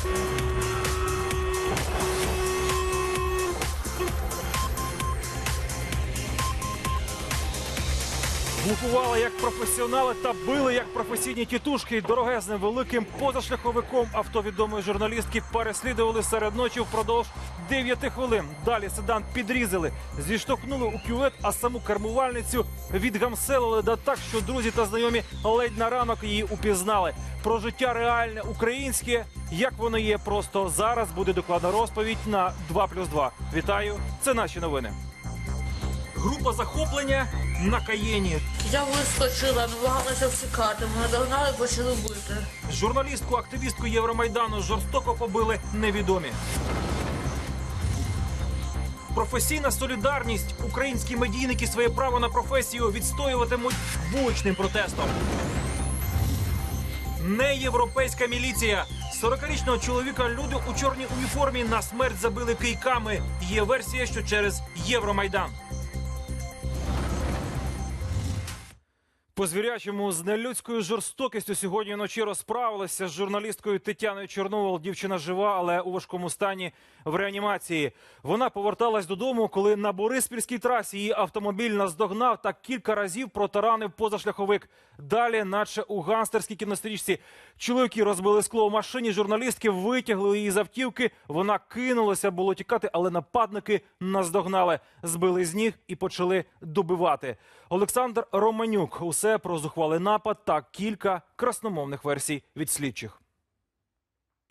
Thank you. Блокували як професіонали та били як професійні тітушки. Дорогезним великим позашляховиком автовідомої журналістки переслідували серед ночі впродовж 9 хвилин. Далі седан підрізали, зіштовхнули у кювет, а саму кермувальницю відгамселили да так, що друзі та знайомі ледь на ранок її упізнали. Про життя реальне українське, як воно є, просто зараз буде докладна розповідь на 2+,2. Вітаю, це наші новини. Група захоплення на Каєні. Я вискочила, намагалася втікати. Мене догнали, почали бити. Журналістку, активістку Євромайдану жорстоко побили невідомі. Професійна солідарність. Українські медійники своє право на професію відстоюватимуть вуличним протестом. Не європейська міліція. 40-річного чоловіка люди у чорній уніформі на смерть забили кийками. Є версія, що через Євромайдан. По звірячому з нелюдською жорстокістю сьогодні вночі розправилися з журналісткою Тетяною Чорновол. Дівчина жива, але у важкому стані в реанімації. Вона поверталась додому, коли на Бориспільській трасі її автомобіль наздогнав та кілька разів протаранив позашляховик. Далі, наче у ганстерській кінострічці, чоловіки розбили скло в машині. Журналістки витягли її з автівки. Вона кинулася було тікати, але нападники наздогнали, збили з ніг і почали добивати. Олександр Романюк. Усе про зухвалий напад та кілька красномовних версій від слідчих.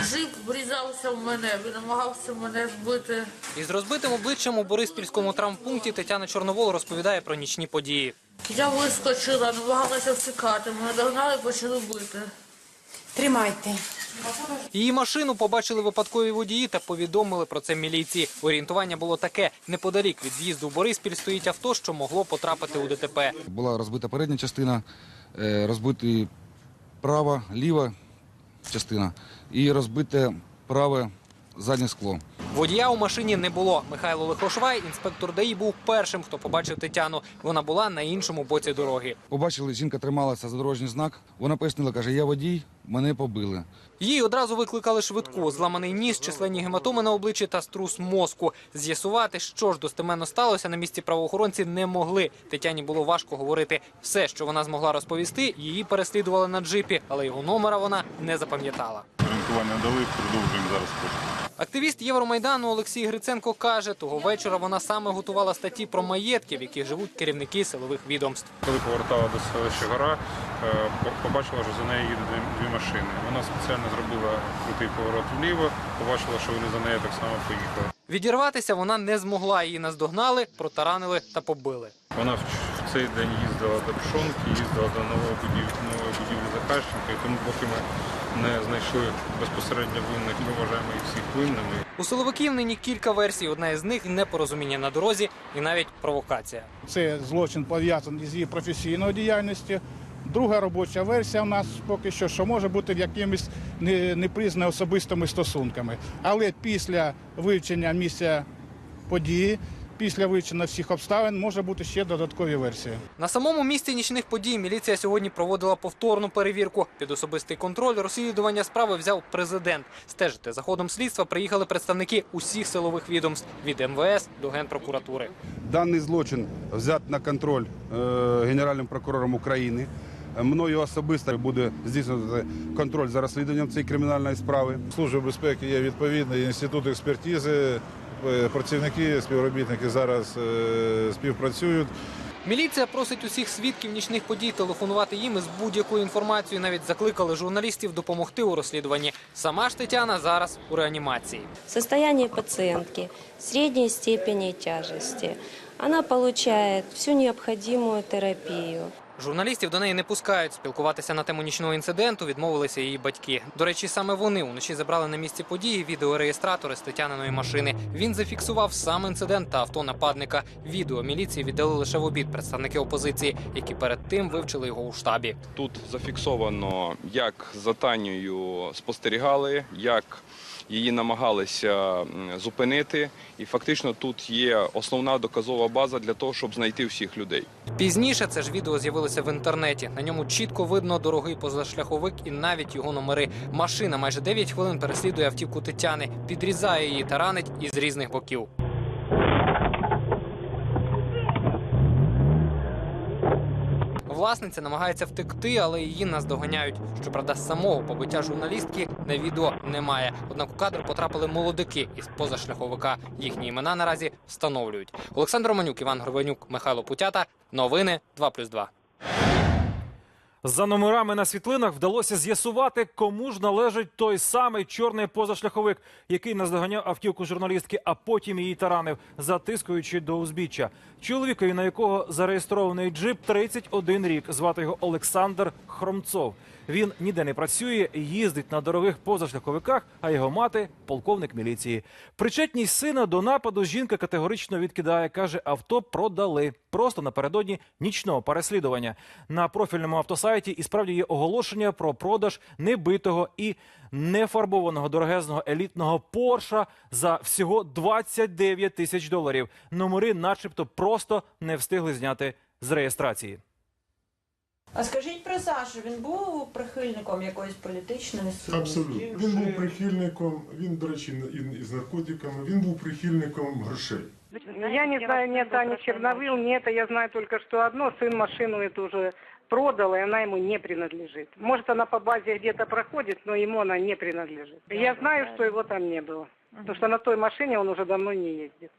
Джип врізався в мене, він намагався мене збити. Із розбитим обличчям у Бориспільському травмпункті Тетяна Чорновол розповідає про нічні події. Я вискочила, намагалася втікати. Мене догнали, почали бити. Тримайте. Її машину побачили випадкові водії та повідомили про це міліції. Орієнтування було таке: неподалік від в'їзду в Бориспіль стоїть авто, що могло потрапити у ДТП. Була розбита передня частина, е, розбиті права, ліва частина і розбите праве заднє скло. Водія у машині не було. Михайло Лихошвай, інспектор ДАІ, був першим, хто побачив Тетяну. Вона була на іншому боці дороги. Побачили, жінка трималася за дорожній знак. Вона пояснила, каже, я водій, мене побили. Їй одразу викликали швидку. Зламаний ніс, численні гематоми на обличчі та струс мозку. З'ясувати, що ж достеменно сталося на місці правоохоронці, не могли. Тетяні було важко говорити. Все, що вона змогла розповісти, її переслідували на джипі, але його номера вона не запам'ятала. Орієнтування дали, продовжуємо зараз пошук. Активіст Євромайдану Олексій Гриценко каже, того вечора вона саме готувала статті про маєтки, в яких живуть керівники силових відомств. Коли повертала до селища гора, е, побачила, що за нею їде дві, машини. Вона спеціально зробила крутий поворот вліво, побачила, що вони за нею так само поїхали. Відірватися вона не змогла. Її наздогнали, протаранили та побили. Вона цей день їздила до Пшонки, їздила до нової будівлі, нової будівлі Захарченка, і тому поки ми не знайшли безпосередньо винних, ми вважаємо їх всіх винними. У силовиків нині кілька версій. Одна із них непорозуміння на дорозі і навіть провокація. Це злочин пов'язаний з її професійною діяльністю. Друга робоча версія у нас поки що, що може бути в якимось не- непризнаними особистими стосунками. Але після вивчення місця події, після вивчення всіх обставин, може бути ще додаткові версії. На самому місці нічних подій міліція сьогодні проводила повторну перевірку. Під особистий контроль розслідування справи взяв президент. Стежити за ходом слідства приїхали представники усіх силових відомств від МВС до генпрокуратури. Даний злочин взят на контроль е, Генеральним прокурором України. Мною особисто буде здійснювати контроль за розслідуванням цієї кримінальної справи. Служби безпеки є відповідний інститут експертизи. Е, Працівники, співробітники зараз е, співпрацюють. Міліція просить усіх свідків нічних подій телефонувати їм із будь-якою інформацією. Навіть закликали журналістів допомогти у розслідуванні. Сама ж Тетяна зараз у реанімації. Состояние пациентки средней степени тяжести. Она получает всю необходимую терапию. Журналістів до неї не пускають. Спілкуватися на тему нічного інциденту відмовилися її батьки. До речі, саме вони уночі забрали на місці події відеореєстратори з Тетяниної машини. Він зафіксував сам інцидент та авто нападника. Відео міліції віддали лише в обід представники опозиції, які перед тим вивчили його у штабі. Тут зафіксовано, як за Танею спостерігали, як її намагалися зупинити, і фактично тут є основна доказова база для того, щоб знайти всіх людей. Пізніше це ж відео з'явилося в інтернеті. На ньому чітко видно дорогий позашляховик і навіть його номери. Машина майже 9 хвилин переслідує автівку Тетяни, підрізає її та ранить із різних боків. Власниця намагається втекти, але її наздоганяють. Щоправда, самого побиття журналістки на відео немає. Однак у кадр потрапили молодики із позашляховика. Їхні імена наразі встановлюють. Олександр Романюк, Іван Горбанюк, Михайло Путята. Новини 2+,2. За номерами на світлинах вдалося з'ясувати, кому ж належить той самий чорний позашляховик, який наздоганяв автівку журналістки, а потім її таранив, затискуючи до узбіччя. Чоловікові, на якого зареєстрований джип, 31 рік. Звати його Олександр Хромцов. Він ніде не працює, їздить на дорогих позашляховиках, а його мати полковник міліції. Причетність сина до нападу жінка категорично відкидає. каже, авто продали просто напередодні нічного переслідування. На профільному автосайті і справді є оголошення про продаж небитого і нефарбованого дорогезного елітного Порша за всього 29 тисяч доларів. Номери, начебто, просто не встигли зняти з реєстрації. А скажіть про Сашу, він був прихильником якоїсь політичної сили? Абсолютно. Він був прихильником, він, до речі, і, і з наркотиками, він був прихильником грошей. Я не знаю ни это, ни Черновил, ни это. Я знаю только, что одно, сын машину эту уже продал, и она ему не принадлежит. Может, она по базе где-то проходит, но ему она не принадлежит. Я знаю, что его там не было. Потому что на той машине он уже давно не ездит.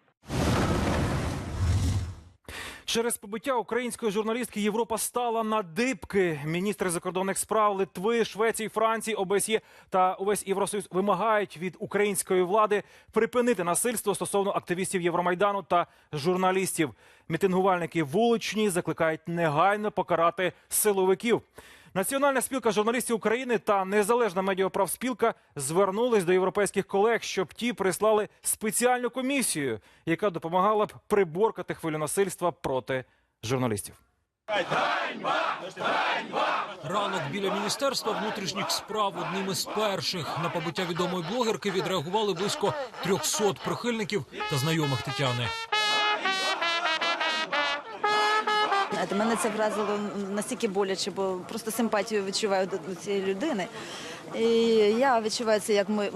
Через побиття української журналістки Європа стала на дибки. Міністри закордонних справ Литви, Швеції, Франції, ОБСЄ та увесь Євросоюз вимагають від української влади припинити насильство стосовно активістів Євромайдану та журналістів. Мітингувальники вуличні закликають негайно покарати силовиків. Національна спілка журналістів України та незалежна медіаправспілка звернулись до європейських колег, щоб ті прислали спеціальну комісію, яка допомагала б приборкати хвилю насильства проти журналістів. Ранок біля міністерства внутрішніх справ одним із перших на побиття відомої блогерки відреагували близько 300 прихильників та знайомих Тетяни. Знаєте, мене це вразило настільки боляче, бо просто симпатію відчуваю до, цієї людини. І я відчуваю це як мій,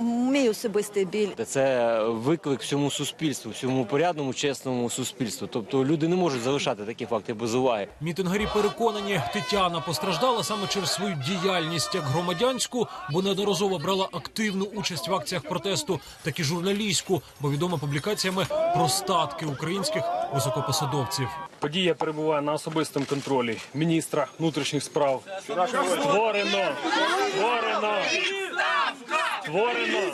мій особистий біль. Це виклик всьому суспільству, всьому порядному, чесному суспільству. Тобто люди не можуть залишати такі факти без уваги. Мітингарі переконані, Тетяна постраждала саме через свою діяльність як громадянську, бо неодноразово брала активну участь в акціях протесту, так і журналістську, бо відома публікаціями про статки українських високопосадовців. Подія перебуває на особистому контролі міністра внутрішніх справ. Створено! Створено! Створено!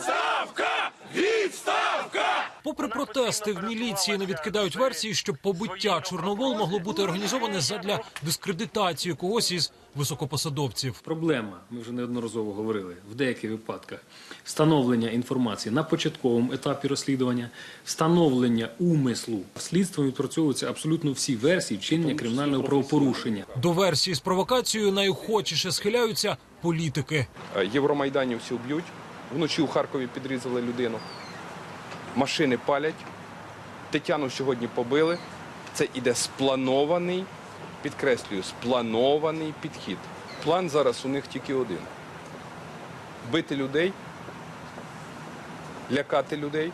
Попри протести в міліції не відкидають версії, що побиття Чорновол могло бути організоване задля дискредитації когось із високопосадовців. Проблема, ми вже неодноразово говорили, в деяких випадках встановлення інформації на початковому етапі розслідування, встановлення умислу. Слідством відпрацьовуються абсолютно всі версії вчинення кримінального правопорушення. До версії з провокацією найохочіше схиляються політики. Е, Євромайданівців б'ють. Вночі у Харкові підрізали людину. Машини палять. Тетяну сьогодні побили. Це іде спланований, підкреслюю, спланований підхід. План зараз у них тільки один: бити людей, лякати людей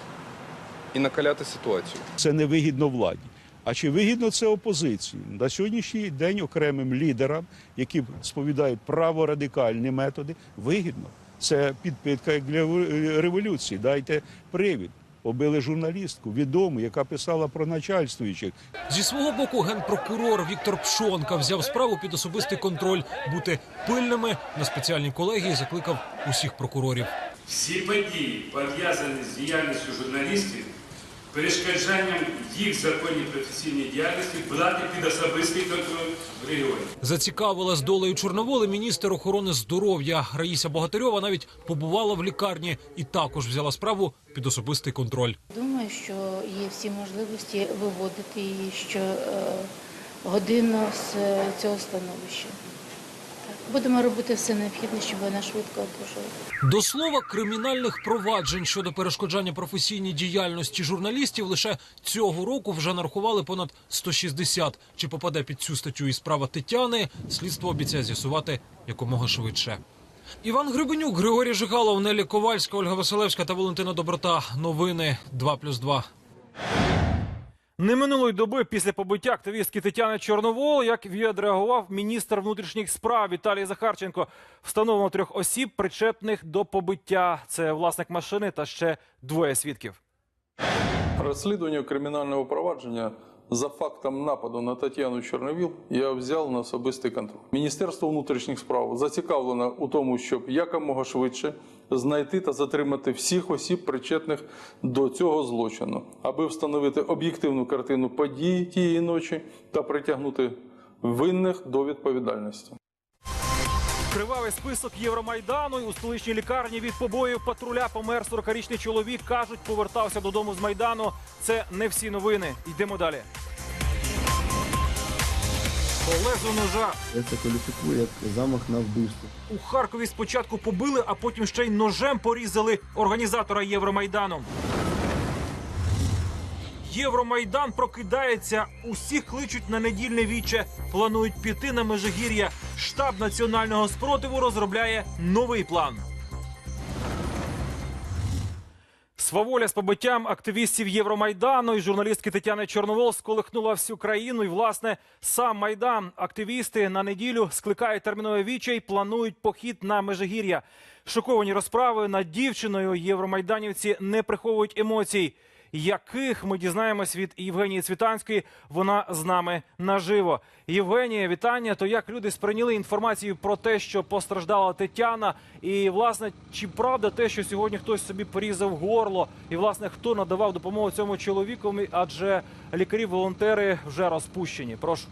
і накаляти ситуацію. Це не вигідно владі. А чи вигідно це опозиції? На сьогоднішній день окремим лідерам, які сповідають праворадикальні методи, вигідно. Це підпитка як для революції. Дайте привід. Побили журналістку, відому, яка писала про начальствуючих. Зі свого боку генпрокурор Віктор Пшонка взяв справу під особистий контроль. Бути пильними на спеціальній колегії закликав усіх прокурорів. Всі події, пов'язані з діяльністю журналістів, перешкоджанням їх законній професійній діяльності брати під особистий контроль в регіоні. Зацікавилась долею Чорноволи міністр охорони здоров'я Раїса Богатирьова навіть побувала в лікарні і також взяла справу під особистий контроль. Думаю, що є всі можливості виводити її що е, годину з е, цього становища. Будемо робити все необхідне, щоб вона швидко одужала. До слова, кримінальних проваджень щодо перешкоджання професійній діяльності журналістів лише цього року вже нарахували понад 160. Чи попаде під цю статтю і справа Тетяни, слідство обіцяє з'ясувати якомога швидше. Іван Гребенюк, Григорій Жигалов, Нелі Ковальська, Ольга Василевська та Валентина Доброта. Новини 2+,2. Не минулої доби після побиття активістки Тетяни Чорновол, як відреагував міністр внутрішніх справ Віталій Захарченко. Встановлено трьох осіб, причетних до побиття. Це власник машини та ще двоє свідків. Розслідування кримінального провадження за фактом нападу на Тетяну Чорновіл я взяв на особистий контроль. Міністерство внутрішніх справ зацікавлено у тому, щоб якомога швидше знайти та затримати всіх осіб, причетних до цього злочину, аби встановити об'єктивну картину подій тієї ночі та притягнути винних до відповідальності. Кривавий список Євромайдану. І У столичній лікарні від побоїв патруля помер 40-річний чоловік. Кажуть, повертався додому з Майдану. Це не всі новини. Йдемо далі. Олезу ножа. Я це кваліфікую як замах на вбивство. У Харкові спочатку побили, а потім ще й ножем порізали організатора Євромайдану. Євромайдан прокидається. Усіх кличуть на недільне віче. Планують піти на Межигір'я. Штаб національного спротиву розробляє новий план. Сваволя з побиттям активістів Євромайдану і журналістки Тетяни Чорновол сколихнула всю країну. І власне сам майдан. Активісти на неділю скликають термінове віче і планують похід на Межигір'я. Шоковані розправи над дівчиною євромайданівці не приховують емоцій. Яких ми дізнаємось від Євгенії Цвітанської, вона з нами наживо. Євгенія, вітання. То як люди сприйняли інформацію про те, що постраждала Тетяна, і власне чи правда те, що сьогодні хтось собі порізав горло, і власне хто надавав допомогу цьому чоловіку? Адже лікарі-волонтери вже розпущені. Прошу.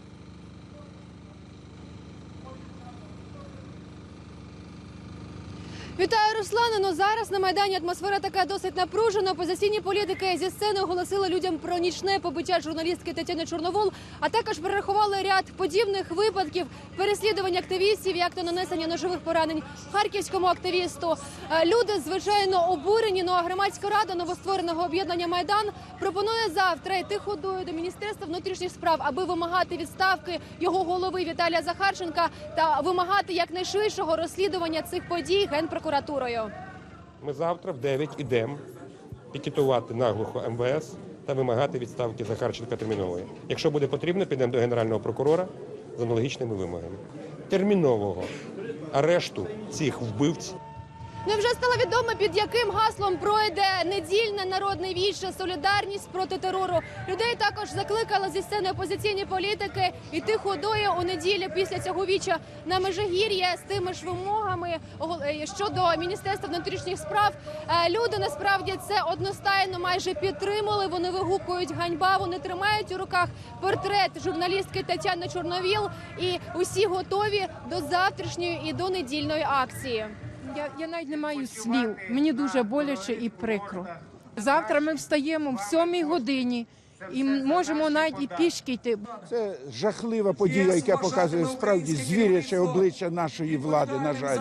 Вітаю, Руслане. Ну зараз на майдані атмосфера така досить напружена. Опозиційні політики зі сцени оголосили людям про нічне побиття журналістки Тетяни Чорновол, а також перерахували ряд подібних випадків переслідування активістів, як то нанесення ножових поранень харківському активісту. Е, Люди звичайно обурені. Ну а громадська рада новоствореного об'єднання Майдан пропонує завтра йти ходою до міністерства внутрішніх справ, аби вимагати відставки його голови Віталія Захарченка та вимагати якнайшвидшого розслідування цих подій генпрокуратурою. Ми завтра в 9 ідемо пікетувати наглухо МВС та вимагати відставки Захарченка термінової. Якщо буде потрібно, підемо до Генерального прокурора з аналогічними вимогами. Термінового арешту цих вбивць Ну вже стало відомо, під яким гаслом пройде недільне народне віче солідарність проти терору. Людей також закликали зі сцени опозиційні політики йти ходою у неділю після цього віча на Межигір'я з тими ж вимогами е, щодо міністерства внутрішніх справ. Е, Люди насправді це одностайно майже підтримали. Вони вигукують ганьба. Вони тримають у руках портрет журналістки Тетяни Чорновіл. І усі готові до завтрашньої і до недільної акції. Я, я навіть не маю слів. Мені дуже боляче і прикро. Завтра ми встаємо в сьомій годині і можемо навіть і пішки йти. Це жахлива подія, яка показує справді звіряче обличчя нашої влади. На жаль,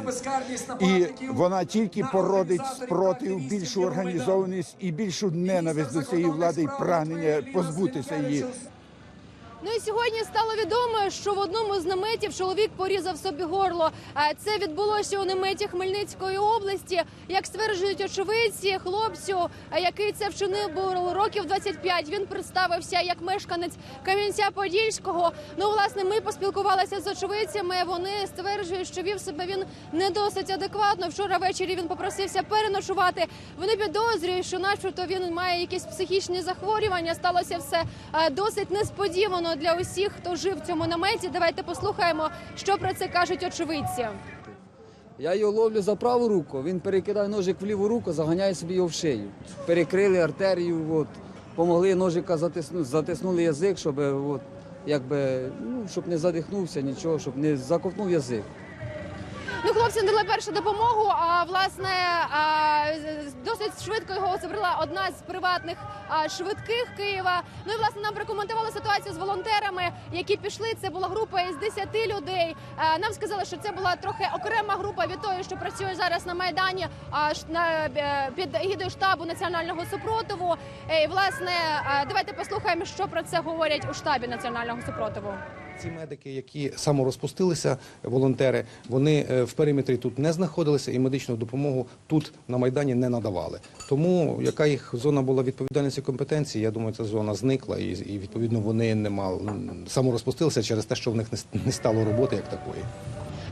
і вона тільки породить спротив, більшу організованість і більшу ненависть до цієї влади і прагнення позбутися її. Ну і сьогодні стало відомо, що в одному з наметів чоловік порізав собі горло. Це відбулося у наметі Хмельницької області. Як стверджують очевидці, хлопцю, який це вчинив, було років 25. Він представився як мешканець Кам'янця-Подільського. Ну, власне, ми поспілкувалися з очевидцями. Вони стверджують, що вів себе він не досить адекватно. Вчора ввечері він попросився переночувати. Вони підозрюють, що, начебто, він має якісь психічні захворювання. Сталося все е, досить несподівано для усіх, хто жив в цьому наметі. Давайте послухаємо, що про це кажуть очевидці. Я його ловлю за праву руку, він перекидає ножик в ліву руку, заганяє собі його в шию. Перекрили артерію, от, помогли ножика затиснути, затиснули язик, щоб, от, якби, ну, щоб не задихнувся нічого, щоб не заковтнув язик. Ну, хлопці надали першу допомогу. А власне а, досить швидко його забрала одна з приватних а, швидких Києва. Ну і власне нам прокоментували ситуацію з волонтерами, які пішли. Це була група із 10 людей. Е, Нам сказали, що це була трохи окрема група від тої, що працює зараз на майдані, а на е, під егідою штабу національного супротиву. І власне, давайте послухаємо, що про це говорять у штабі національного супротиву. Ці медики, які саморозпустилися, волонтери, вони е, в периметрі тут не знаходилися і медичну допомогу тут на майдані не надавали. Тому яка їх зона була відповідальності компетенції, я думаю, ця зона зникла, і, і відповідно вони не мали саморозпустилися через те, що в них не стало роботи як такої.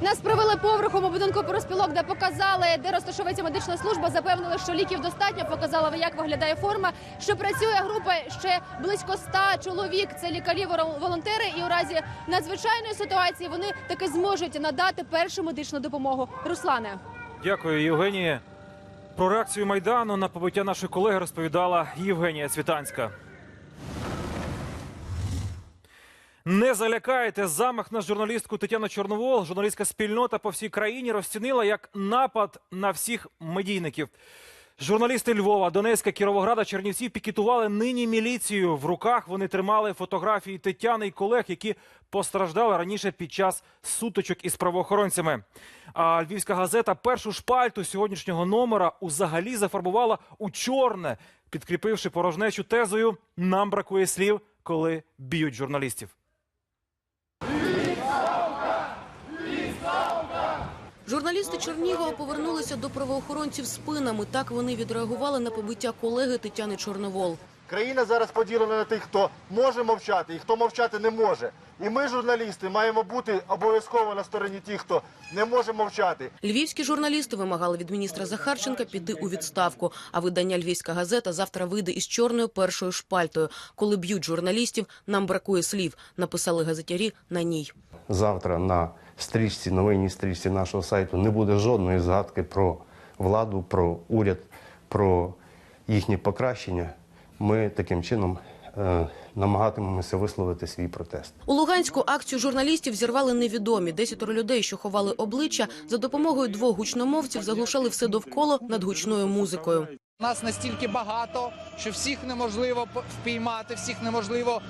Нас провели поверхом у будинку проспілок, де показали, де розташовується медична служба. Запевнили, що ліків достатньо. Показали, як виглядає форма. Що працює група ще близько ста чоловік. Це лікарі, волонтери. І у разі надзвичайної ситуації вони таки зможуть надати першу медичну допомогу. Руслане. Дякую, Євгенія. Про реакцію майдану на побиття нашої колеги розповідала Євгенія Світанська. Не залякайте замах на журналістку Тетяну Чорновол. Журналістська спільнота по всій країні розцінила як напад на всіх медійників. Журналісти Львова, Донецька, Кіровограда, Чернівців пікетували нині міліцію. В руках вони тримали фотографії Тетяни і колег, які постраждали раніше під час сутичок із правоохоронцями. А львівська газета першу шпальту сьогоднішнього номера узагалі зафарбувала у чорне, підкріпивши порожнечу тезою Нам бракує слів, коли б'ють журналістів. Журналісти Чернігова повернулися до правоохоронців спинами. Так вони відреагували на побиття колеги Тетяни Чорновол. Країна зараз поділена на тих, хто може мовчати і хто мовчати не може. І ми, журналісти, маємо бути обов'язково на стороні тих, хто не може мовчати. Львівські журналісти вимагали від міністра Захарченка піти у відставку. А видання Львівська газета завтра вийде із чорною першою шпальтою. Коли б'ють журналістів, нам бракує слів. Написали газетярі на ній. завтра на стрічці, новинній стрічці нашого сайту не буде жодної згадки про владу, про уряд, про їхнє покращення. Ми таким чином е, намагатимемося висловити свій протест. У Луганську акцію журналістів зірвали невідомі. Десятеро людей, що ховали обличчя, за допомогою двох гучномовців заглушали все довкола над гучною музикою. Нас настільки багато, що всіх неможливо впіймати, всіх неможливо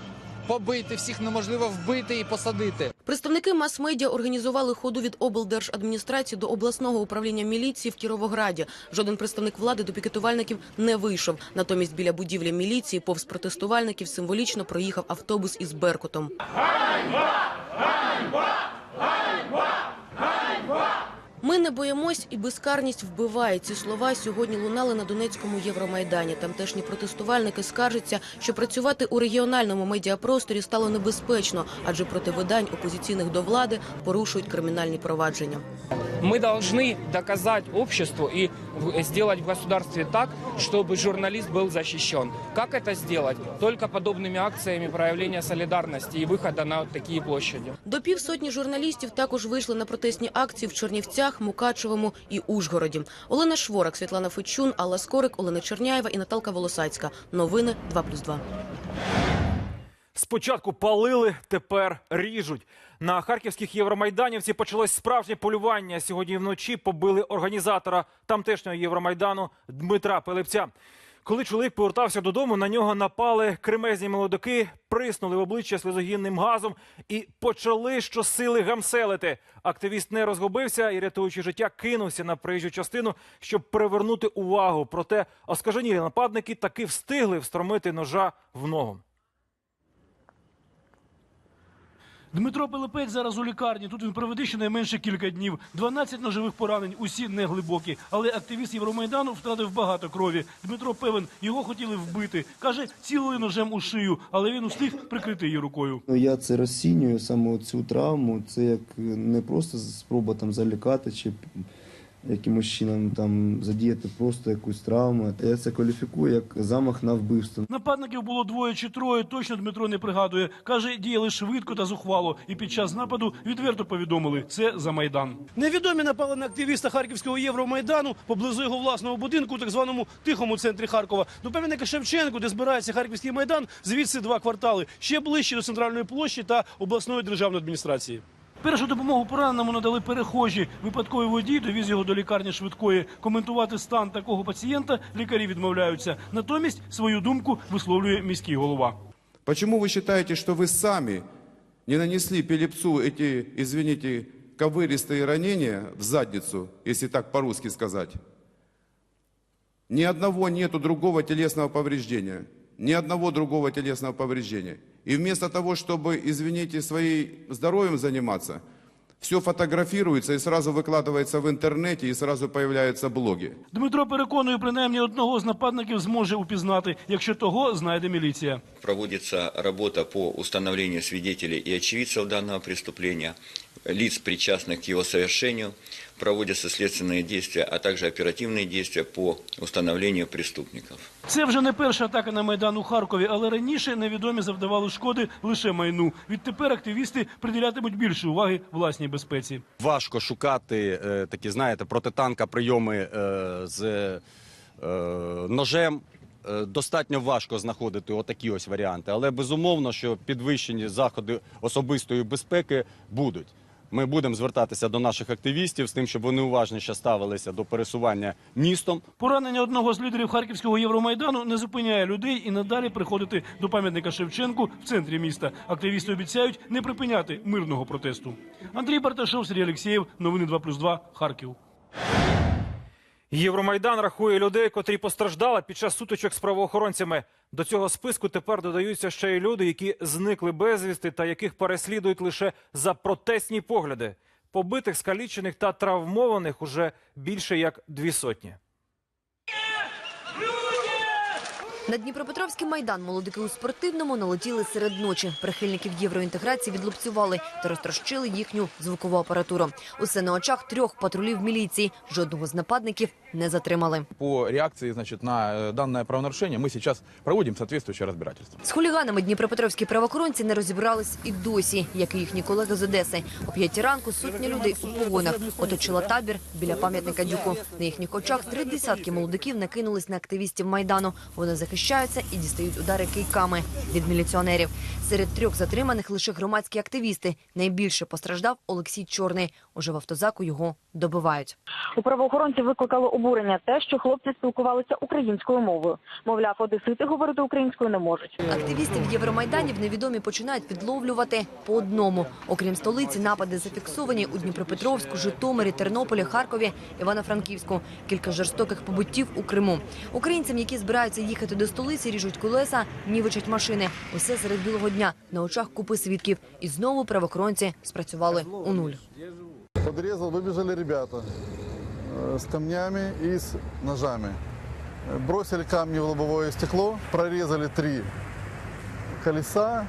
побити, всіх неможливо вбити і посадити. Представники мас-медіа організували ходу від облдержадміністрації до обласного управління міліції в Кіровограді. Жоден представник влади до пікетувальників не вийшов. Натомість біля будівлі міліції повз протестувальників символічно проїхав автобус із Беркутом. Ми не боїмось і безкарність вбиває. Ці слова сьогодні лунали на Донецькому Євромайдані. Тамтешні протестувальники скаржаться, що працювати у регіональному медіапросторі стало небезпечно, адже проти видань опозиційних до влади порушують кримінальні провадження. Мы должны доказать обществу и в- сделать в государстве так, чтобы журналист был защищен. Как это сделать? Только подобными акциями проявления солидарности и выхода на такие площади. До півсотні журналістів також вийшли на протестні акції в Чернівцях, Мукачевому і Ужгороді. Олена Шворак, Світлана Фечун, Алла Скорик, Олена Черняєва і Наталка Волосацька. Новини 2+,2. Спочатку палили, тепер ріжуть. На харківських євромайданівці почалось справжнє полювання. Сьогодні вночі побили організатора тамтешнього Євромайдану Дмитра Пилипця. Коли чоловік повертався додому, на нього напали кремезні молодики, приснули в обличчя слезогінним газом і почали щосили гамселити. Активіст не розгубився і, рятуючи життя, кинувся на проїжджу частину, щоб привернути увагу. Проте оскаженілі нападники таки встигли встромити ножа в ногу. Дмитро Пилипець зараз у лікарні. Тут він проведе щонайменше кілька днів. 12 ножових поранень, усі не глибокі. Але активіст Євромайдану втратив багато крові. Дмитро певен, його хотіли вбити. Каже, цілили ножем у шию, але він устиг прикрити її рукою. Ну, Я це розцінюю саме цю травму. Це як не просто спроба там залікати чи якимось чином там задіяти просто якусь травму. Я це кваліфікую як замах на вбивство. Нападників було двоє чи троє. Точно Дмитро не пригадує. Каже, діяли швидко та зухвало. І під час нападу відверто повідомили це за майдан. Невідомі напали на активіста харківського Євромайдану поблизу його власного будинку, у так званому тихому центрі Харкова. До пам'ятника Шевченку, де збирається харківський майдан, звідси два квартали. Ще ближче до центральної площі та обласної державної адміністрації. Першу допомогу пораненому надали перехожі. Випадковий водій довіз його до лікарні швидкої. Коментувати стан такого пацієнта лікарі відмовляються. Натомість свою думку висловлює міський голова. Почему вы считаете, что вы сами не нанесли Пелепцу эти, извините, ковыристые ранения в задницу, если так по-русски сказать? Ни одного нету другого телесного повреждения. Ни одного другого телесного повреждения. И вместо того, чтобы, извините, своим здоровьем заниматься, все фотографируется и сразу выкладывается в интернете, и сразу появляются блоги. Дмитро переконує, принаймні одного з нападників зможе упізнати, якщо того знайде міліція. Проводится работа по установлению свидетелей и очевидцев данного преступления, лиц, причастных к его совершению. Проводятся следственные действия, а также оперативные действия по установлению преступников. Це вже не перша атака на майдан у Харкові, але раніше невідомі завдавали шкоди лише майну. Відтепер активісти приділятимуть більше уваги власній безпеці. Важко шукати е, такі, знаєте, протитанка прийоми е, з е, ножем. Достатньо важко знаходити отакі ось варіанти, але безумовно, що підвищені заходи особистої безпеки будуть. Ми будемо звертатися до наших активістів з тим, щоб вони уважніше ставилися до пересування містом. Поранення одного з лідерів харківського Євромайдану не зупиняє людей і надалі приходити до пам'ятника Шевченку в центрі міста. Активісти обіцяють не припиняти мирного протесту. Андрій Барташов, Сергій Алексєєв, новини 2+,2, Харків. Євромайдан рахує людей, котрі постраждали під час сутичок з правоохоронцями. До цього списку тепер додаються ще й люди, які зникли безвісти та яких переслідують лише за протестні погляди. Побитих, скалічених та травмованих уже більше як дві сотні. На Дніпропетровський майдан молодики у спортивному налетіли серед ночі. Прихильників євроінтеграції відлупцювали та розтрощили їхню звукову апаратуру. Усе на очах трьох патрулів міліції. Жодного з нападників не затримали. По реакции значит, на э, данное правонарушение мы сейчас проводим соответствующее разбирательство. З хуліганами дніпропетровські правоохоронці не розібрались і досі, як і їхні колеги з Одеси. О п'ятій ранку сотні людей у погонах оточила табір біля пам'ятника Дюку. На їхніх очах три десятки молодиків накинулись на активістів майдану. Вони захищаються і дістають удари кийками від міліціонерів. Серед трьох затриманих лише громадські активісти. Найбільше постраждав Олексій Чорний. Уже в автозаку його добивають. У правоохоронців викликало обурення те, що хлопці спілкувалися українською мовою. Мовляв, одесити говорити українською не можуть. Активістів Євромайданів невідомі починають відловлювати по одному. Окрім столиці, напади зафіксовані у Дніпропетровську, Житомирі, Тернополі, Харкові, Івано-Франківську. Кілька жорстоких побиттів у Криму. Українцям, які збираються їхати до столиці, ріжуть колеса, нівечать машини. Усе серед білого дня на очах купи свідків. І знову правоохоронці спрацювали у нуль. Подрезал, выбежали ребята э, с камнями и с ножами. Э, Бросили камни в лобовое стекло, прорезали три колеса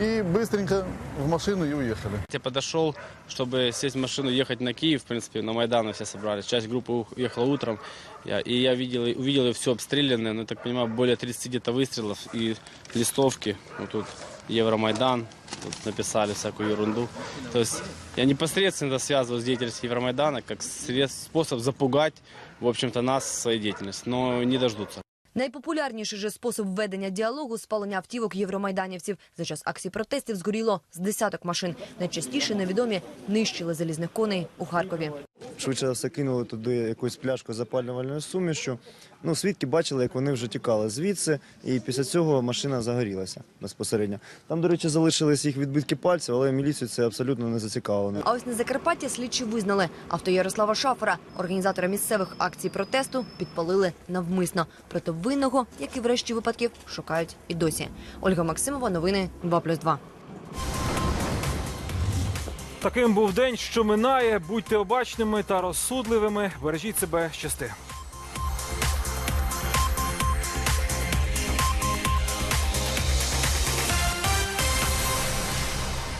и быстренько в машину и уехали. Я подошел, чтобы сесть в машину, ехать на Киев, в принципе, на Майдан все собрались. Часть группы уехала утром, я, и я видел, увидел все обстрелянное, ну, так понимаю, более 30 где-то выстрелов и листовки. Вот тут Евромайдан, тут написали всякую ерунду. То есть я непосредственно связываю с деятельностью Евромайдана как средств, способ запугать, в общем-то, нас своей деятельностью, но не дождутся. Найпопулярніший же спосіб ведення діалогу – спалення автівок євромайданівців. За час акцій протестів згоріло з десяток машин. Найчастіше невідомі нищили залізних коней у Харкові. Швидше за все кинули туди якусь пляшку з запалювальною сумішю. Ну, свідки бачили, як вони вже тікали звідси, і після цього машина загорілася безпосередньо. Там, до речі, залишились їх відбитки пальців, але міліцію це абсолютно не зацікавлено. А ось на Закарпатті слідчі визнали. Авто Ярослава Шафера, організатора місцевих акцій протесту, підпалили навмисно. Проте винного, як і в решті випадків, шукають і досі. Ольга Максимова, новини 2+,2. Таким був день, що минає. Будьте обачними та розсудливими. Бережіть себе, щасти.